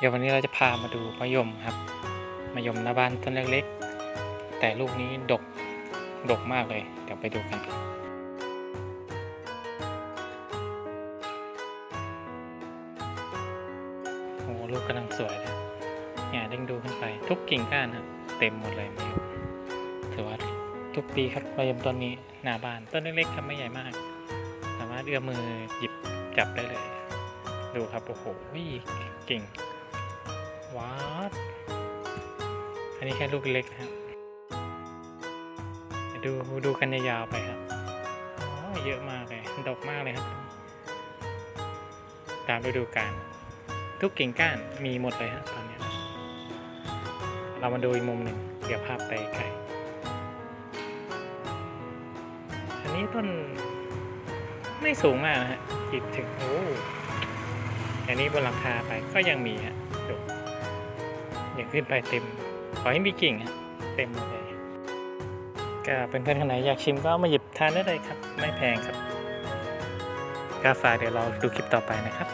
เดี๋ยววันนี้เราจะพามาดูมะยมครับมะยมหน้าบ้านต้นเล็กๆ แต่ลูกนี้ดกดกมากเลย เดี๋ยวไปดูกันโอ้ลูกกำลังสวยเลยเนี่ยเด้งดูขึ้นไป ทุกกิ่งก้านครับเต็มหมดเลยมะยมถือว่าทุกปีครับมะยมต้นนี้หน้าบ้านต้นเล็กๆครับไม่ใหญ่มาก สามารถเอื้อมมือหยิบจับได้เลย ดูครับโอ้โหกิ่ง ว้าวอันนี้แค่ลูกเล็กนะครับดูดูกันยาวๆไปครับเยอะมากเลยดกมากเลยครับ ตามฤดูกาลทุกกิ่งก้านมีหมดเลยฮะตอนนี้ เรามาดูอีกมุมหนึ่งเดี๋ยวภาพไปไกลอันนี้ต้นไม่สูงมากนะฮะอีกถึงโอ้อันนี้บนหลังคาไปก็ยังมีฮะดูอย่าง ขึ้นไปเต็ม ขอให้มีกิ่งฮะเต็มเลยก็เป็นเพื่อนคนไหนอยากชิมก็มาหยิบทานได้เลยครับ ไม่แพงครับก็ฝากเดี๋ยวเราดูคลิปต่อไปนะครับ